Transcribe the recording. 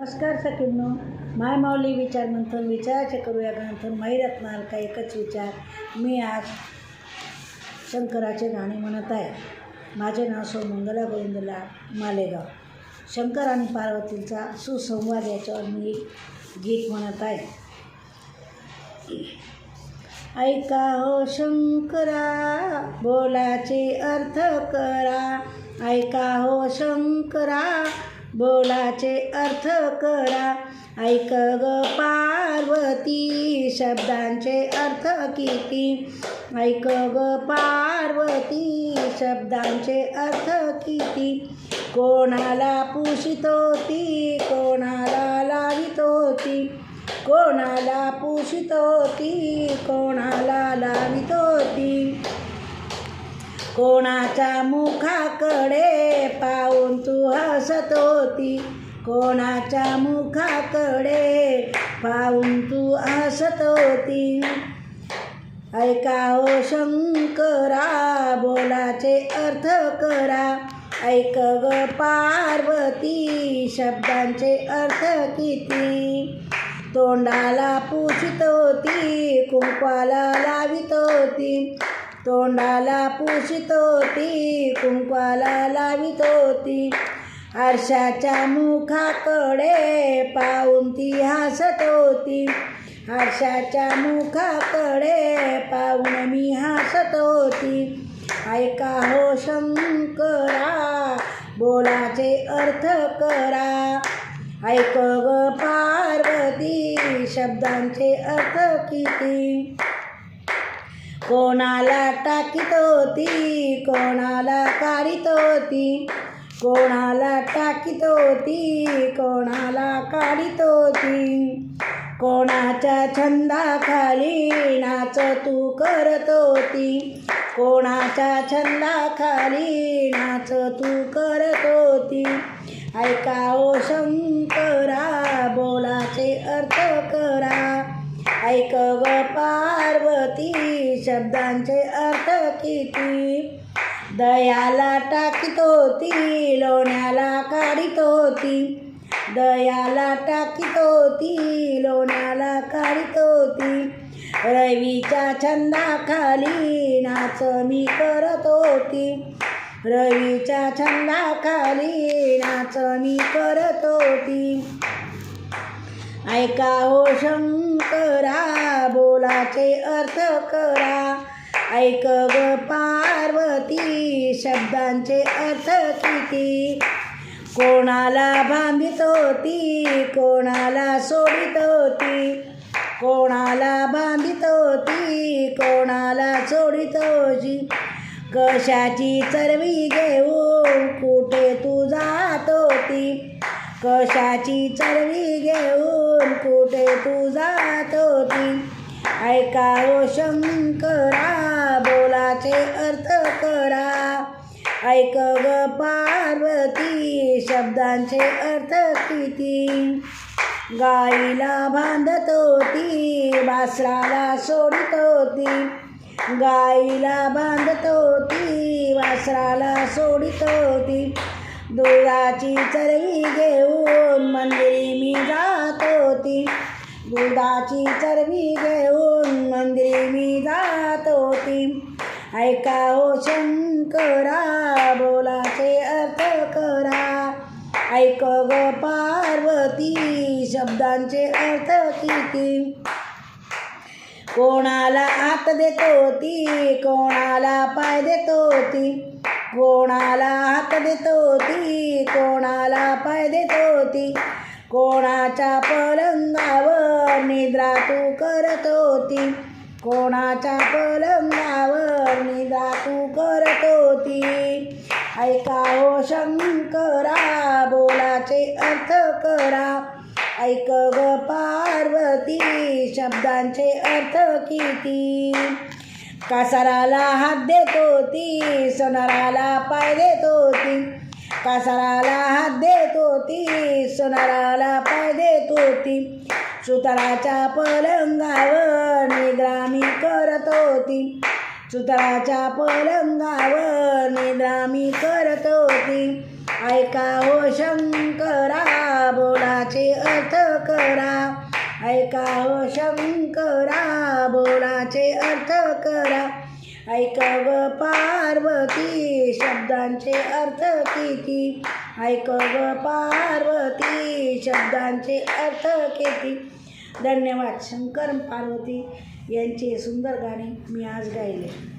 नमस्कार सखींनो. माय माऊली विचार मंथन विचाराचे करूया ग्रंथन. महिरत्नाल का एकच विचार. मी आज शंकराचे गाणे म्हणत आहे. माझे नाव सोमंगला गोविंदला मालेगाव. शंकर आणि पार्वतीचा सुसंवाद याच्यावर मी गीत म्हणत आहे. ऐका हो शंकरा बोलाचे अर्थ करा. ऐका हो शंकरा बोलाचे अर्थ करा. ऐक ग पार्वती शब्दांचे अर्थ किती? ऐक ग पार्वती शब्दांचे अर्थ किती? कोणाला पुषितो ती कोणाला लावितो होती कोणाला पुषितो ती कोणाला लावितो कोणाच्या मुखाकडे पाहून तू हसत होती? कोणाच्या मुखाकडे पाहून तू हसत होती? ऐका हो शंकरा बोलाचे अर्थ करा. ऐक ग पार्वती शब्दांचे अर्थ किती? तोंडाला पुसत होती कुंकवाला लावित होती. तोंडाला पुषित होती कुंकवाला लावित होती आरशाच्या मुखाकडे पाहून ती हसत होती आरशाच्या मुखाकडे पाहून मी हसत होती ऐका हो शंकरा बोलाचे अर्थ करा. ऐक ग पार्वती शब्दांचे अर्थ किती? कोणाला टाकीत होती कोणाला काढीत होती कोणाला टाकीत होती कोणाला काढीत होती कोणाच्या छंदाखाली नाच तू करत होती कोणाच्या छंदाखाली नाच तू करत होती ऐका ओ शंकरा बोलाचे अर्थ करा. ऐक व पार्वती शब्दांचे अर्थ किती? दयाला टाकीत होती लोण्याला काढीत होती दयाला टाकीत होती लोण्याला काढीत होती रवीच्या छंदाखाली नाच मी करत होती रवीच्या छंदाखाली नाच मी करत होती ऐका हो शंकरा बोलाचे अर्थ करा. ऐक ग पार्वती शब्दांचे अर्थ किती? कोणाला बांधित होती कोणाला सोडित होती कोणाला बांधित होती कोणाला सोडित होती कशाची चरवी घेऊन कुठे तू कशाची चरवी घेऊन कुठे तू जात होती ऐका ओ शंकरा बोलाचे अर्थ करा. ऐक ग पार्वती शब्दांचे अर्थ किती? गाईला बांधत होती वासराला सोडत होती गाईला बांधत होती वासराला सोडित होती दुधाची चरवी घेऊन मंदिरी मी जात होती दुधाची चरवी घेऊन मंदिरी मी जात होती ऐका हो शंकरा बोलाचे अर्थ करा. ऐक ग पार्वती शब्दांचे अर्थ किती? कोणाला हात देतो ती कोणाला पाय देत होती कोणाला हात देत होती कोणाला पाय देत होती कोणाच्या पलंगावर निद्रा तू करत होती कोणाच्या पलंगावर निद्रा तू करत होती ऐका हो शंकरा बोलाचे अर्थ करा. ऐक ग पार्वती शब्दांचे अर्थ किती? कासाराला हात देत होती सोनाराला पाय देत होती कासाराला हात देत होती सोनाराला पाय देत होती सुताराच्या पलंगावर निद्रामी करत होती सुताराच्या पलंगावर निद्रामी करत होती ऐका हो शंकरा बोलाचे अर्थ करा. ऐका हो शंकरा करा. ऐक व पार्वती शब्दांचे अर्थ किती? ऐक पार्वती शब्दांचे अर्थ किती? धन्यवाद शंकर पार्वती यांचे सुंदर गाणे मी आज गायले.